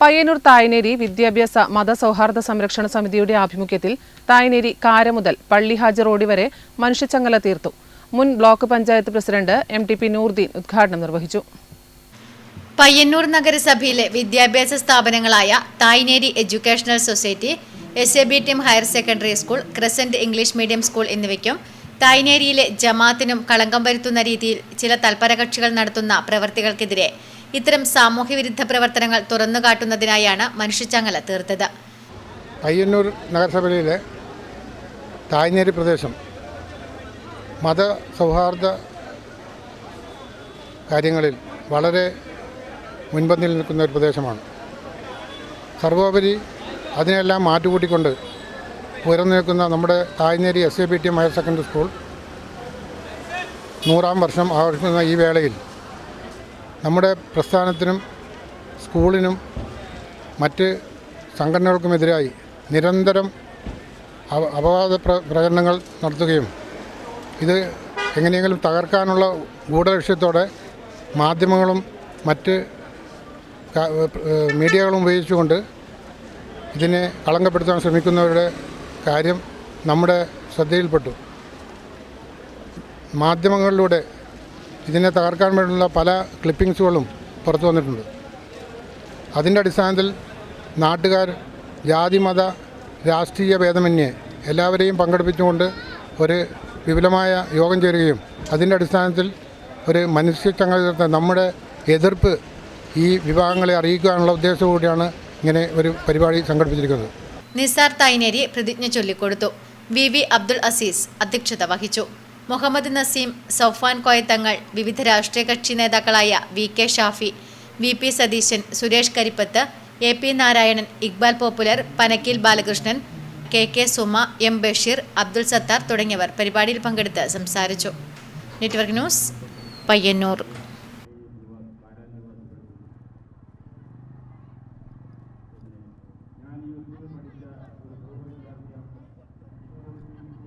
പയ്യന്നൂർ തായനേരി വിദ്യാഭ്യാസ മതസൗഹാർദ്ദ സംരക്ഷണ സമിതിയുടെ ആഭിമുഖ്യത്തിൽ തായനേരി കാര മുതൽ പള്ളിഹാജ് റോഡ് വരെ മനുഷ്യച്ചങ്ങല തീർത്തു. മുൻ block panchayat president M T P Noordeen ഉദ്ഘാടനം നിർവഹിച്ചു. പയ്യന്നൂർ നഗരസഭയിലെ വിദ്യാഭ്യാസ സ്ഥാപനങ്ങളായ Thayineri educational society S A B T M higher secondary school crescent English medium school എന്നിവയ്ക്കും തായ്നേരിയിലെ ജമാത്തിനും കളങ്കം വരുത്തുന്ന രീതിയിൽ ചില തൽപരകക്ഷികൾ നടത്തുന്ന പ്രവർത്തികൾക്കെതിരെ ഇത്തരം സാമൂഹ്യവിരുദ്ധ പ്രവർത്തനങ്ങൾ തുറന്നുകാട്ടുന്നതിനായാണ് മനുഷ്യച്ചങ്ങല തീർത്തത്. പയ്യന്നൂർ നഗരസഭയിലെ തായ്നേരി പ്രദേശം മത സൗഹാർദ്ദ കാര്യങ്ങളിൽ വളരെ മുൻപന്തിയിൽ നിൽക്കുന്ന ഒരു പ്രദേശമാണ്. സർവോപരി അതിനെല്ലാം മാറ്റുകൂട്ടിക്കൊണ്ട് ഉയർന്നു നിൽക്കുന്ന നമ്മുടെ Thayineri S A B T M higher secondary school നൂറാം വർഷം ആഘോഷിക്കുന്ന ഈ വേളയിൽ നമ്മുടെ പ്രസ്ഥാനത്തിനും സ്കൂളിനും മറ്റ് സംഘടനകൾക്കുമെതിരായി നിരന്തരം അപ- അപവാദ പ്ര- പ്രചരണങ്ങൾ നടത്തുകയും ഇത് എങ്ങനെയെങ്കിലും തകർക്കാനുള്ള ഗൂഢലക്ഷ്യത്തോടെ മാധ്യമങ്ങളും മറ്റ് മീഡിയകളും ഉപയോഗിച്ചുകൊണ്ട് ഇതിനെ കളങ്കപ്പെടുത്താൻ ശ്രമിക്കുന്നവരുടെ കാര്യം നമ്മുടെ ശ്രദ്ധയിൽപ്പെട്ടു. മാധ്യമങ്ങളിലൂടെ ഇതിനെ തകർക്കാൻ വേണ്ടിയുള്ള പല ക്ലിപ്പിങ്സുകളും പുറത്തു വന്നിട്ടുണ്ട്. അതിന്റെ അടിസ്ഥാനത്തിൽ നാട്ടുകാർ ജാതി മത രാഷ്ട്രീയ ഭേദമന്യേ എല്ലാവരെയും പങ്കെടുപ്പിച്ചുകൊണ്ട് ഒരു വിപുലമായ യോഗം ചേരുകയും അതിന്റെ അടിസ്ഥാനത്തിൽ ഒരു മനുഷ്യ ചങ്ങലത്തെ നമ്മുടെ എതിർപ്പ് ഈ വിഭാഗങ്ങളെ അറിയിക്കാനുള്ള കൂടിയാണ് ഇങ്ങനെ ഒരു പരിപാടി സംഘടിപ്പിച്ചിരിക്കുന്നത്. നിസാർ തൈനേരി പ്രതിജ്ഞ ചൊല്ലിക്കൊടുത്തു. വി. വി. അബ്ദുൾ അസീസ് അധ്യക്ഷത വഹിച്ചു. മുഹമ്മദ് നസീം സൗഫാൻ കോയത്തങ്ങൾ വിവിധ രാഷ്ട്രീയ കക്ഷി നേതാക്കളായ V. K. Shafi V. P. Satheesan Suresh Karippath A. P. Narayanan Iqbal popular Panakkil Balakrishnan K. K. Suma M. Basheer Abdul Sathar തുടങ്ങിയവർ പരിപാടിയിൽ പങ്കെടുത്ത് സംസാരിച്ചു. Network news Payyanur.